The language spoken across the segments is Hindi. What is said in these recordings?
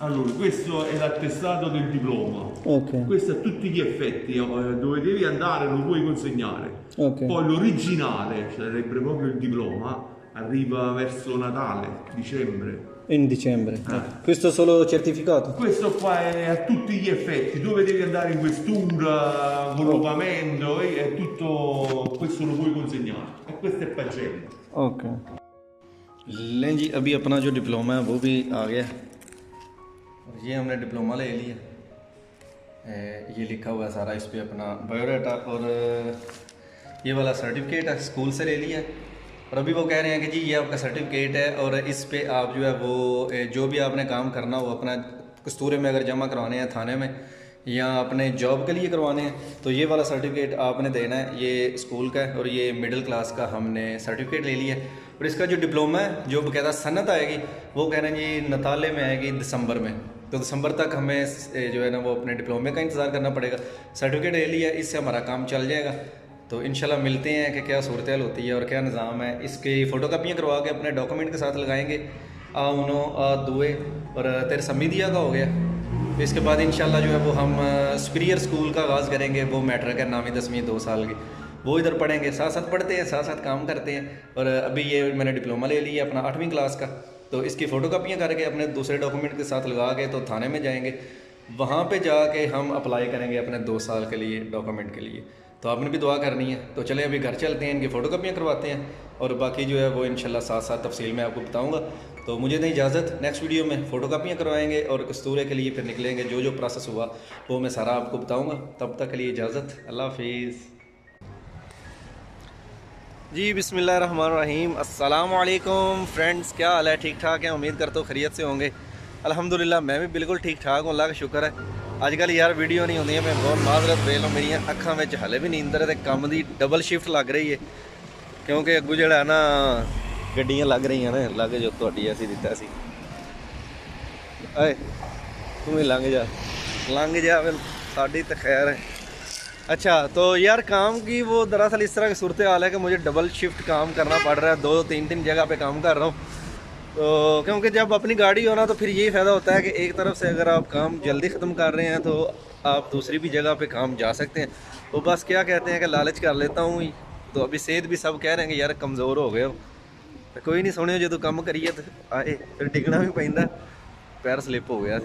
Allora, questo è l'attestato del diploma. Ok, Questo a tutti gli effetti, eh, dove devi andare lo puoi consegnare. ok. Poi l'originale, cioè sarebbe proprio il diploma, arriva verso Natale, dicembre. In dicembre. Ah. ok. Questo solo certificato? Questo qua è a tutti gli effetti, dove devi andare in questura, collocamento, eh, è tutto, questo lo puoi consegnare. E questo è pagella. Okay लें जी अभी अपना जो डिप्लोमा है वो भी आ गया और ये हमने डिप्लोमा ले लिया। ये लिखा हुआ है सारा, इस पर अपना बायोडाटा और ये वाला सर्टिफिकेट है, स्कूल से ले लिया। और अभी वो कह रहे हैं कि जी, ये आपका सर्टिफिकेट है और इस पर आप जो है वो जो भी आपने काम करना हो, अपना कस्तूरे में अगर जमा करवाने हैं, थाने में, या अपने जॉब के लिए करवाने हैं तो ये वाला सर्टिफिकेट आपने देना है। ये स्कूल का है और ये मिडिल क्लास का हमने सर्टिफिकेट ले लिया है। और इसका जो डिप्लोमा है, जो बकायदा सनत आएगी, वो कह रहे हैं जी नताले में आएगी दिसंबर में। तो दिसंबर तक हमें जो है ना, वो अपने डिप्लोमे का इंतज़ार करना पड़ेगा। सर्टिफिकेट ले लिया, इससे हमारा काम चल जाएगा। तो इंशाल्लाह मिलते हैं कि क्या सूरत होती है और क्या निज़ाम है। इसकी फ़ोटो कापियाँ करवा के अपने डॉक्यूमेंट के साथ लगाएँगे। आ, उनो, आ, दुए और तेरे समीदिया का हो गया। तो इसके बाद इंशाल्लाह जो है वो हम सुपीरियर स्कूल का आगाज़ करेंगे। वो मैट्रिक है नामी दसवीं, दो साल की। वो इधर पढ़ेंगे साथ साथ पढ़ते हैं साथ साथ काम करते हैं। और अभी ये मैंने डिप्लोमा ले लिया अपना आठवीं क्लास का। तो इसकी फ़ोटो कापियाँ करके अपने दूसरे डॉक्यूमेंट के साथ लगा के तो थाने में जाएँगे। वहाँ पे जाके हम अप्लाई करेंगे अपने दो साल के लिए डॉक्यूमेंट के लिए। तो आपने भी दुआ करनी है। तो चलें, अभी घर चलते हैं, इनकी फ़ोटो कापियाँ करवाते हैं। और बाकी जो है वो इंशाल्लाह साथ साथ तफसील में आपको बताऊँगा। तो मुझे दें इजाज़त, नेक्स्ट वीडियो में फ़ोटो कापियाँ करवाएँगे और कस्तूरे के लिए फिर निकलेंगे। जो जो प्रोसेस हुआ, वो मैं सारा आपको बताऊँगा। तब तक के लिए इजाज़त। अल्लाह हाफिज़। जी बिसमीम अस्सलाम फ्रेंड्स क्या हाल है ठीक ठाक है उम्मीद करता हूँ खरीत से होंगे अल्हम्दुलिल्लाह मैं भी बिल्कुल ठीक ठाक हूँ अल्लाह का शुक्र है अजकल यार वीडियो नहीं होंगी मैं बहुत माजरत ਵੇਖ ਲਓ ਮੇਰੀਆਂ ਅੱਖਾਂ ਵਿੱਚ ਹਲੇ ਵੀ ਨੀਂਦਰ ਤੇ ਕੰਮ ਦੀ ਡਬਲ ਸ਼ਿਫਟ ਲੱਗ ਰਹੀ ਹੈ ਕਿਉਂਕਿ ਅੱਗੂ ਜਿਹੜਾ ਨਾ ਗੱਡੀਆਂ ਲੱਗ ਰਹੀਆਂ ਨੇ ਲੱਗ ਜੋ ਤੁਹਾਡੀ ਅਸੀਂ ਦਿੱਤਾ ਸੀ ਓਏ ਤੂੰ ਵੀ ਲੰਘ ਜਾ ਲੰਘ ਜਾ ਫਿਰ ਸਾਡੀ ਤਾਂ ਖੈਰ है अच्छा तो यार काम की वो दरअसल इस तरह की सूरत हाल है कि मुझे डबल शिफ्ट काम करना पड़ रहा है, दो, तीन तीन जगह पे काम कर रहा हूँ। तो क्योंकि जब अपनी गाड़ी हो ना तो फिर यही फ़ायदा होता है कि एक तरफ़ से अगर आप काम जल्दी ख़त्म कर रहे हैं तो आप दूसरी भी जगह पे काम जा सकते हैं। तो बस क्या कहते हैं कि लालच कर लेता हूँ तो अभी सेहत भी सब कह रहे हैं कि यार कमज़ोर हो गए हो। तो कोई नहीं सुनियो जो तो कम करिए तो आए, फिर डिगना भी पैदा। पैर स्लिप हो गया।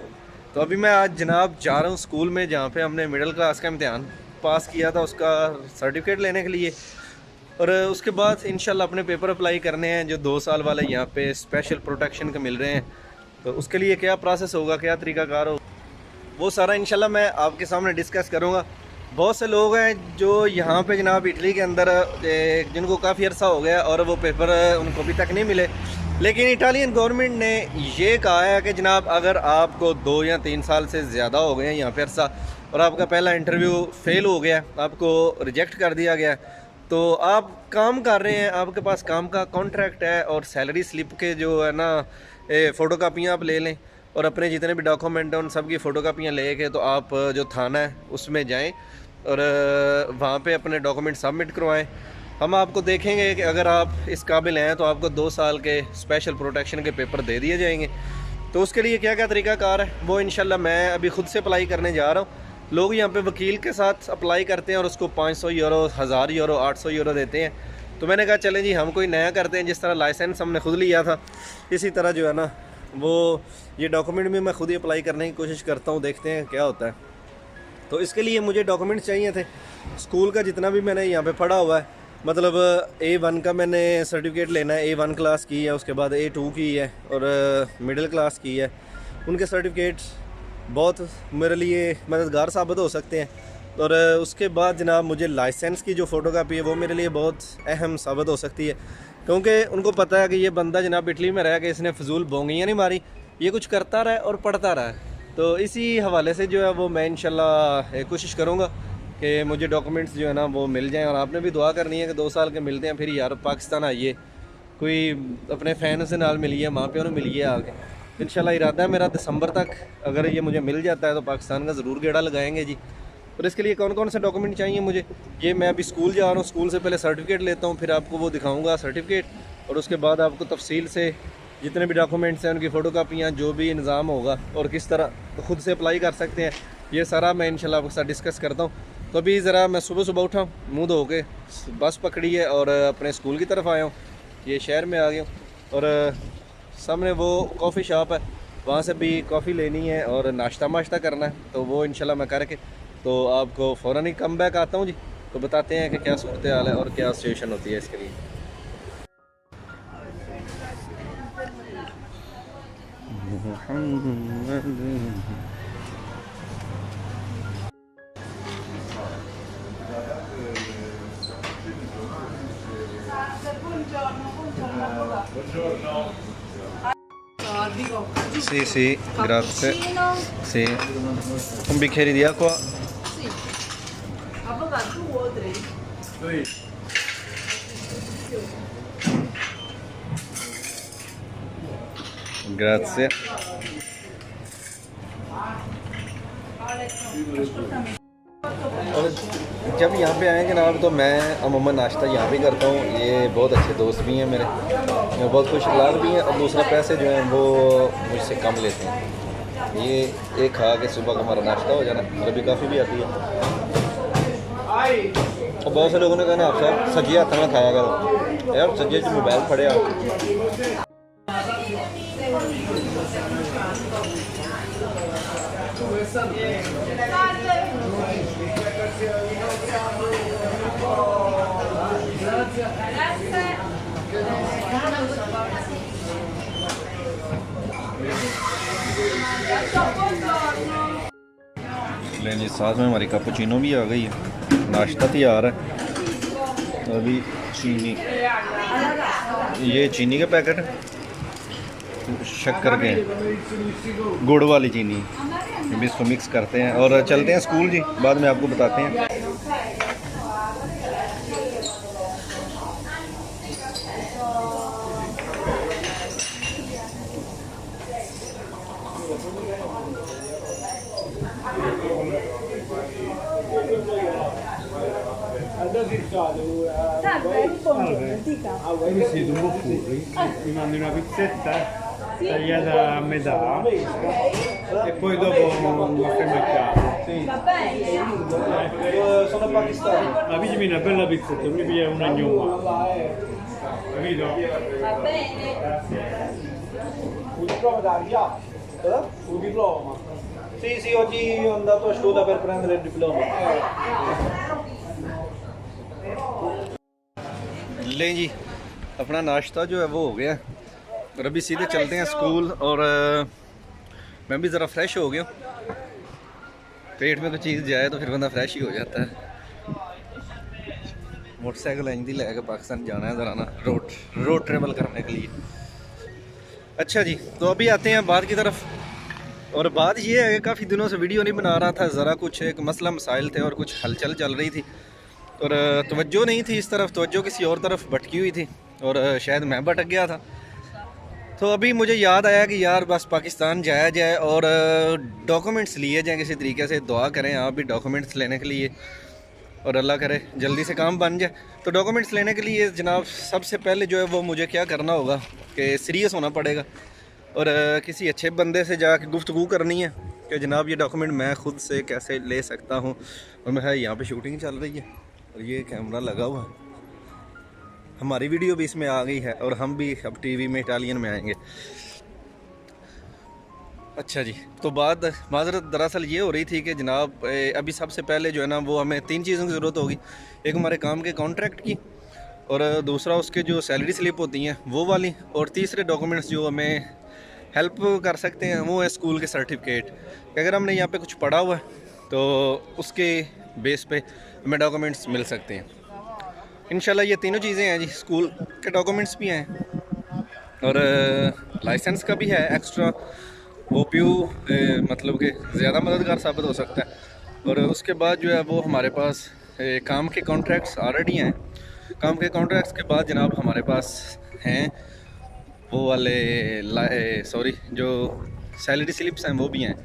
तो अभी मैं आज जनाब जा रहा हूँ स्कूल में, जहाँ पे हमने मिडिल क्लास का इम्तहान पास किया था उसका सर्टिफिकेट लेने के लिए। और उसके बाद इंशाल्लाह अपने पेपर अप्लाई करने हैं, जो दो साल वाले यहाँ पे स्पेशल प्रोटेक्शन के मिल रहे हैं। तो उसके लिए क्या प्रोसेस होगा, क्या तरीकाकार हो वो सारा इंशाल्लाह मैं आपके सामने डिस्कस करूँगा। बहुत से लोग हैं जो यहाँ पे जनाब इटली के अंदर जिनको काफ़ी अरसा हो गया और वो पेपर उनको अभी तक नहीं मिले। लेकिन इटालियन गवर्नमेंट ने ये कहा है कि जनाब अगर आपको दो या तीन साल से ज़्यादा हो गए हैं यहाँ पे अरसा और आपका पहला इंटरव्यू फेल हो गया, आपको रिजेक्ट कर दिया गया। तो आप काम कर रहे हैं, आपके पास काम का कॉन्ट्रैक्ट है और सैलरी स्लिप के जो है ना फ़ोटो कापियाँ आप ले लें और अपने जितने भी डॉक्यूमेंट हैं, उन सब की फ़ोटो कापियाँ ले के तो आप जो थाना है, उसमें जाएँ और वहाँ पे अपने डॉक्यूमेंट सबमिट करवाएँ। हम आपको देखेंगे कि अगर आप इस काबिल हैं तो आपको दो साल के स्पेशल प्रोटेक्शन के पेपर दे दिए जाएँगे। तो उसके लिए क्या क्या तरीकाकार है? वो इंशाल्लाह मैं अभी खुद से अप्लाई करने जा रहा हूँ। लोग यहाँ पे वकील के साथ अप्लाई करते हैं और उसको 500 यूरो हज़ार यूरो 800 यूरो देते हैं। तो मैंने कहा, चलें जी, हम कोई नया करते हैं, जिस तरह लाइसेंस हमने खुद लिया था, इसी तरह जो है ना, वो ये डॉक्यूमेंट भी मैं खुद ही अप्लाई करने की कोशिश करता हूँ, देखते हैं क्या होता है। तो इसके लिए मुझे डॉक्यूमेंट्स चाहिए थे। स्कूल का जितना भी मैंने यहाँ पे पढ़ा हुआ है मतलब ए वन का मैंने सर्टिफिकेट लेना है ए वन क्लास की है, उसके बाद ए टू की है और मिडिल क्लास की है, उनके सर्टिफिकेट्स बहुत मेरे लिए मददगार साबित हो सकते हैं। और उसके बाद जनाब मुझे लाइसेंस की जो फ़ोटो कापी है, वो मेरे लिए बहुत अहम साबित हो सकती है। क्योंकि उनको पता है कि ये बंदा जनाब इटली में रह के इसने फजूल बोंगियाँ नहीं मारी, ये कुछ करता रहा और पढ़ता रहा तो इसी हवाले से जो है वो मैं इंशाल्लाह कोशिश करूँगा कि मुझे डॉक्यूमेंट्स जो है ना वो मिल जाएँ। और आपने भी दुआ करनी है कि दो साल के मिलते हैं, फिर यार पाकिस्तान आइए। कोई अपने फ़ैन से नाल मिलिए माँ प्यो ने मिलिए आके। इंशाल्लाह इरादा है, मेरा दिसंबर तक अगर ये मुझे मिल जाता है तो पाकिस्तान का ज़रूर गेड़ा लगाएँगे जी। और इसके लिए कौन कौन से डॉक्यूमेंट चाहिए मुझे? ये मैं अभी स्कूल जा रहा हूँ, स्कूल से पहले सर्टिफिकेट लेता हूँ, फिर आपको वो दिखाऊँगा सर्टिफिकेट। और उसके बाद आपको तफसील से जितने भी डॉक्यूमेंट्स हैं, उनकी फ़ोटो कापियाँ जो भी इंतज़ाम होगा और किस तरह खुद से अप्लाई कर सकते हैं, ये सारा मैं इंशाल्लाह आपके साथ डिस्कस करता हूँ। तो अभी ज़रा मैं सुबह सुबह उठा मुँह धो के बस पकड़ी है और अपने स्कूल की तरफ़ आया हूँ। ये शहर में आ गया हूँ और सामने वो कॉफ़ी शॉप है, वहाँ से भी कॉफ़ी लेनी है और नाश्ता वाश्ता करना है तो वो इनशाला मैं करके तो आपको फ़ौर ही कम बैक आता हूँ जी तो बताते हैं कि क्या सूरत हाल है और क्या सिचुएशन होती है इसके लिए। Sì, sì, grazie. Sì. Un bicchiere di acqua. Sì. Avvocato, tu vuoi tre? Grazie. और जब यहाँ पे आए जनाब तो मैं अमूमा नाश्ता यहाँ पे करता हूँ ये बहुत अच्छे दोस्त भी हैं मेरे मैं बहुत खुश अखलाक भी हैं और दूसरा पैसे जो हैं वो मुझसे कम लेते हैं। ये एक खा के सुबह का हमारा नाश्ता हो जाना अभी काफ़ी भी आती है। और बहुत से लोगों ने कहा ना, आप साहब सज्जे हथ ना खाया करो। यार सज्जे च मोबाइल फड़े आप। लें जी साथ में हमारी कैपुचिनो भी आ गई है नाश्ता तैयार है अभी चीनी ये चीनी का पैकेट शक्कर के गुड़ वाली चीनी इसको मिक्स करते हैं और चलते हैं स्कूल जी बाद में आपको बताते हैं mi mandi una pizzetta tagliata a metà e poi dopo un caffè macchiato. Va bene. sono pakistani Ma pigli una bella pizzetta, mi piglia una gnoma. Capito? Va bene. Un diploma da via? Un diploma? Sì, sì, oggi io andato a scuola per prendere il diploma. लें जी अपना नाश्ता जो है वो हो गया। और अभी सीधे चलते हैं स्कूल और मैं भी ज़रा फ्रेश हो गया। पेट में कोई चीज़ जाए तो फिर बंदा फ्रेश ही हो जाता है। मोटरसाइकिल इंज लैके पाकिस्तान जाना है ज़रा ना रोड रोड ट्रेवल करने के लिए। अच्छा जी तो अभी आते हैं बाद की तरफ़। और बात ये है कि काफ़ी दिनों से वीडियो नहीं बना रहा था, ज़रा कुछ एक मसला मसाइल थे और कुछ हलचल चल रही थी। और तवज्जो नहीं थी इस तरफ़, तवज्जो किसी और तरफ़ भटकी हुई थी। और शायद मैं भटक गया था। तो अभी मुझे याद आया कि यार बस पाकिस्तान जाया जाए और डॉक्यूमेंट्स लिए जाएँ किसी तरीके से, दुआ करें आप भी डॉक्यूमेंट्स लेने के लिए और अल्लाह करे, जल्दी से काम बन जाए। तो डॉक्यूमेंट्स लेने के लिए जनाब, सबसे पहले जो है वो मुझे क्या करना होगा कि सीरियस होना पड़ेगा और किसी अच्छे बंदे से जाके गुफ्तगू करनी है कि जनाब ये डॉक्यूमेंट मैं खुद से कैसे ले सकता हूँ और मैं यहाँ पर शूटिंग चल रही है और ये कैमरा लगा हुआ है। हमारी वीडियो भी इसमें आ गई है और हम भी अब टीवी में इटालियन में आएँगे। अच्छा जी तो बात माजरत दरअसल ये हो रही थी कि जनाब अभी सबसे पहले जो है ना, वो हमें तीन चीज़ों की ज़रूरत होगी। एक हमारे काम के कॉन्ट्रैक्ट की और दूसरा उसके जो सैलरी स्लिप होती हैं, वो वाली और तीसरे डॉक्यूमेंट्स जो हमें हेल्प कर सकते हैं, वो है स्कूल के सर्टिफिकेट अगर हमने यहाँ पे कुछ पढ़ा हुआ है तो उसके बेस पे हमें डॉक्यूमेंट्स मिल सकते हैं। इंशाल्लाह ये तीनों चीज़ें हैं जी, स्कूल के डॉक्यूमेंट्स भी हैं। और लाइसेंस का भी है एक्स्ट्रा प्यू मतलब कि ज़्यादा मददगार साबित हो सकता है। और उसके बाद जो है वो हमारे पास काम के कॉन्ट्रैक्ट्स ऑलरेडी हैं। काम के कॉन्ट्रैक्ट्स के बाद जनाब हमारे पास हैं, वो वाले सॉरी जो सैलरी स्लिप्स हैं वो भी हैं।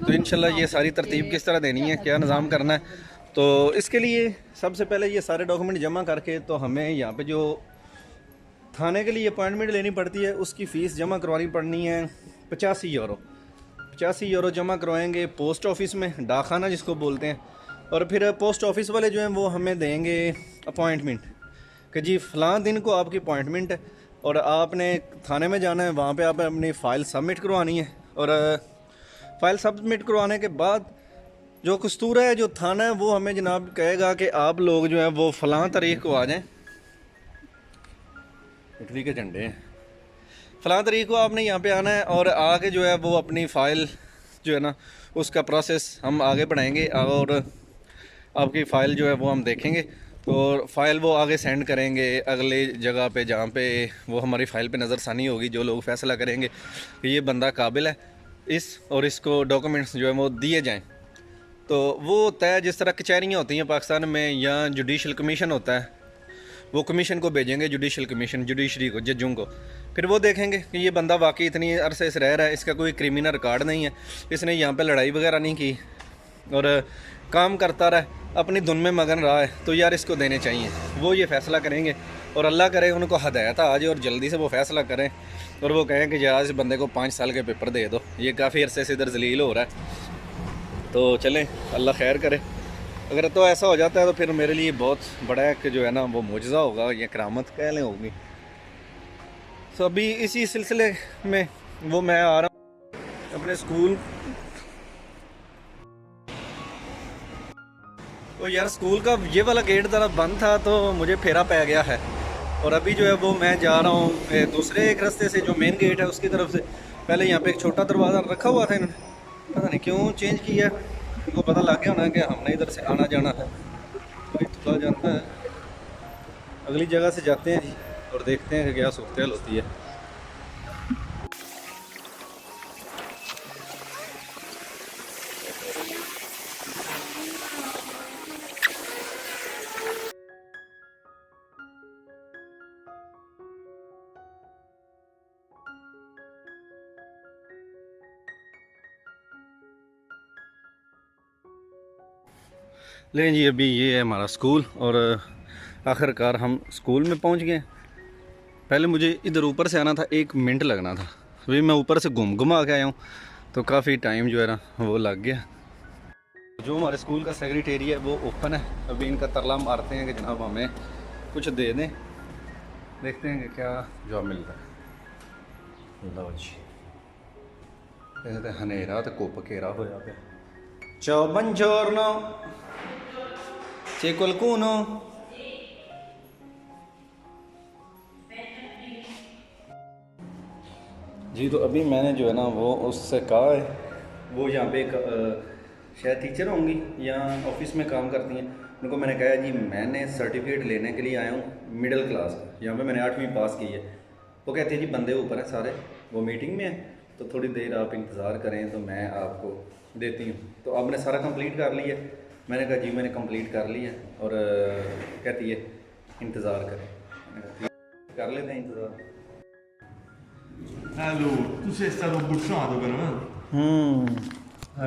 तो इंशाल्लाह ये सारी तरतीब किस तरह देनी है, क्या निज़ाम करना है तो इसके लिए सबसे पहले ये सारे डॉक्यूमेंट जमा करके तो हमें यहाँ पे जो थाने के लिए अपॉइंटमेंट लेनी पड़ती है, उसकी फ़ीस जमा करवानी पड़नी है पचासी यूरो पचासी यूरो जमा करवाएँगे पोस्ट ऑफ़िस में, डाकखाना जिसको बोलते हैं। और फिर पोस्ट ऑफ़िस वाले जो हैं, वो हमें देंगे अपॉइंटमेंट कि जी, फ़लाँ दिन को आपकी अपॉइंटमेंट है और आपने थाने में जाना है, वहाँ पे आप अपनी फ़ाइल सबमिट करवानी है। और फ़ाइल सबमिट करवाने के बाद जो कस्तूरा है, जो थाना है, वो हमें जनाब कहेगा कि आप लोग जो है, वो फ़लाँ तारीख को आ जाएँ। इटली के झंडे। हैं फ़लाँ तारीख को आपने यहाँ पे आना है और आके जो है, वो अपनी फ़ाइल जो है ना, उसका प्रोसेस हम आगे बढ़ाएँगे और आपकी फ़ाइल जो है, वो हम देखेंगे। तो फ़ाइल वो आगे सेंड करेंगे अगले जगह पे, जहाँ पे वो हमारी फ़ाइल पे नज़रसानी होगी, जो लोग फैसला करेंगे। कि ये बंदा काबिल है। इस और इसको डॉक्यूमेंट्स जो है, वो दिए जाएँ। तो वो होता है, जिस तरह कचहरियाँ होती हैं पाकिस्तान में, या जुडिशल कमीशन होता है, वो कमीशन को भेजेंगे जुडिशल कमीशन जुडिशरी को जजों को। फिर वो देखेंगे कि ये बंदा वाकई इतनी अरसे से रह रहा है, इसका कोई क्रिमिनल रिकॉर्ड नहीं है, इसने यहाँ पे लड़ाई वगैरह नहीं की, और काम करता रहा, अपनी धुन में मगन रहा है तो यार इसको देने चाहिए। वो ये फ़ैसला करेंगे, और अल्लाह करे, उनको हदायत आ जाए और जल्दी से वो फ़ैसला करें, और वो कहें कि यार इस बंदे को पाँच साल के पेपर दे दो, ये काफ़ी अरसे से इधर जलील हो रहा है। तो चलें, अल्लाह खैर करे। अगर तो ऐसा हो जाता है तो फिर मेरे लिए बहुत बड़ा एक जो है ना, वो मुजज़ा होगा, या करामत कह लें होगी। तो अभी इसी सिलसिले में वो मैं आ रहा हूँ अपने स्कूल। तो यार, स्कूल का ये वाला गेट ज़रा बंद था तो मुझे फेरा पै गया है। और अभी जो है वो मैं जा रहा हूँ दूसरे एक रास्ते से जो मेन गेट है, उसकी तरफ़ से। पहले यहाँ पे एक छोटा दरवाज़ा रखा हुआ था इन्होंने। पता नहीं क्यों चेंज किया उनको पता लग गया होना कि हमने इधर से आना जाना है। तो थोड़ा जानता है। अगली जगह से जाते हैं जी और देखते हैं कि क्या सूरत होती है। लेकिन जी, अभी ये है हमारा स्कूल और आखिरकार हम स्कूल में पहुँच गए। पहले मुझे इधर ऊपर से आना था, एक मिनट लगना था। अभी मैं ऊपर से घूम, घुमा के आया हूँ तो काफ़ी टाइम जो है ना, वो लग गया। जो हमारे स्कूल का सेक्रेटेरी है, वो ओपन है। अभी इनका तरला मारते हैं कि जनाब हमें कुछ दे दें। देखते हैं कि क्या जॉब मिल रहा है तो हनेरा तो कोप घेरा हो चौबन ज़ोर C'è qualcuno? जी तो अभी मैंने जो है ना, वो उससे कहा है। वो यहाँ पे शायद टीचर होंगी, या ऑफ़िस में काम करती हैं। उनको मैंने कहा, जी, मैंने सर्टिफिकेट लेने के लिए आया हूँ मिडिल क्लास यहाँ पे मैंने आठवीं पास की है। वो कहते हैं, जी, बंदे ऊपर हैं सारे। वो मीटिंग में है तो थोड़ी देर आप इंतज़ार करें तो मैं आपको देती हूँ। तो आपने सारा कंप्लीट कर लिया। मैंने कहा जी मैंने कंप्लीट कर लिया और अ, कहती है इंतज़ार करें मैंने कहा, "ठीक है, कर लेते हैं इंतज़ार Allora, tu sei stato bocciato però, eh? Hmm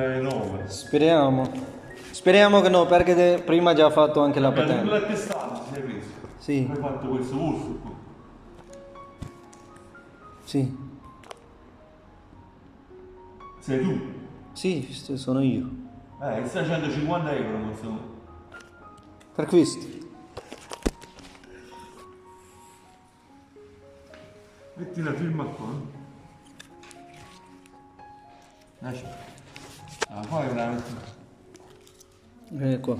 Eh, no. Speriamo. Speriamo che no, perché de- prima ha già fatto anche la Eh, non patente. l'hai testato, ti sei preso. Sì, Hai fatto questo corso qua. sì, Sei tu? sì, st- sono io. Eh, che 650 euro insomma. Per questo. Metti la firma qua. Lascia. Ah, qua è la metti. Eh, qua.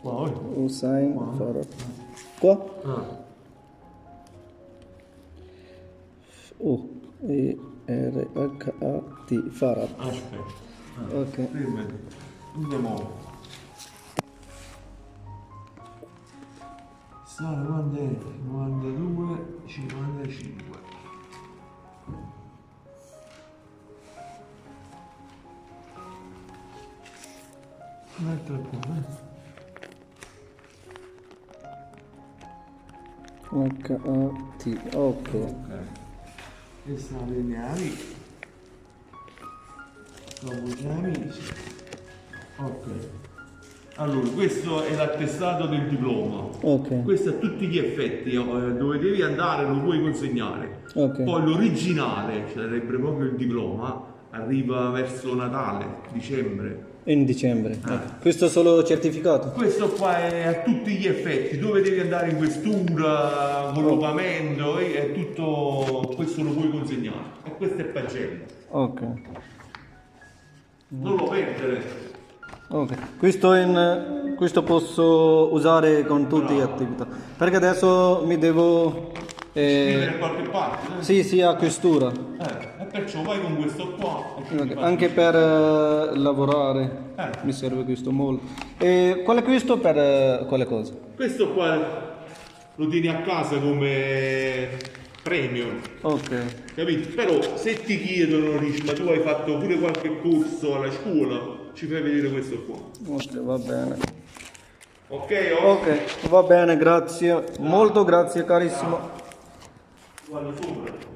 Qua, oi. Usain Farah. Qua? Ah. U E R H A T Farah. Aspetta. Ah, ok. Firmati. Andiamo. Sta 90, 92, 55. Un'altra cosa. H, A, T, ok. È la lineari. Dopo gli amici. Ok. Allora, questo è l'attestato del diploma. Ok. Questo a tutti gli effetti, eh, dove devi andare lo puoi consegnare. Ok. Poi l'originale, cioè sarebbe proprio il diploma, arriva verso Natale, dicembre. In dicembre. Ah. ok. Questo solo certificato? Questo qua è a tutti gli effetti, dove devi andare in questura, collocamento, è tutto, questo lo puoi consegnare. E questo è pagella. Ok. Non lo perdere. Ok, questo, in, questo posso usare con tutte le attività. Perché adesso mi devo... Scrivere Eh, da qualche parte. eh? sì, sì, a questura. Eh, e perciò vai con questo qua. quindi Ok, fai- Anche per eh, lavorare Eh. mi serve questo molto. E qual è questo per eh, quale cosa? Questo qua lo tieni a casa come premio, Ok, capito? Però se ti chiedono, dici, ma tu hai fatto pure qualche corso alla scuola, ci fai vedere questo qua. ok, va bene. Ok? oh? Ok, va bene, grazie. Molto grazie carissimo. Guarda sopra.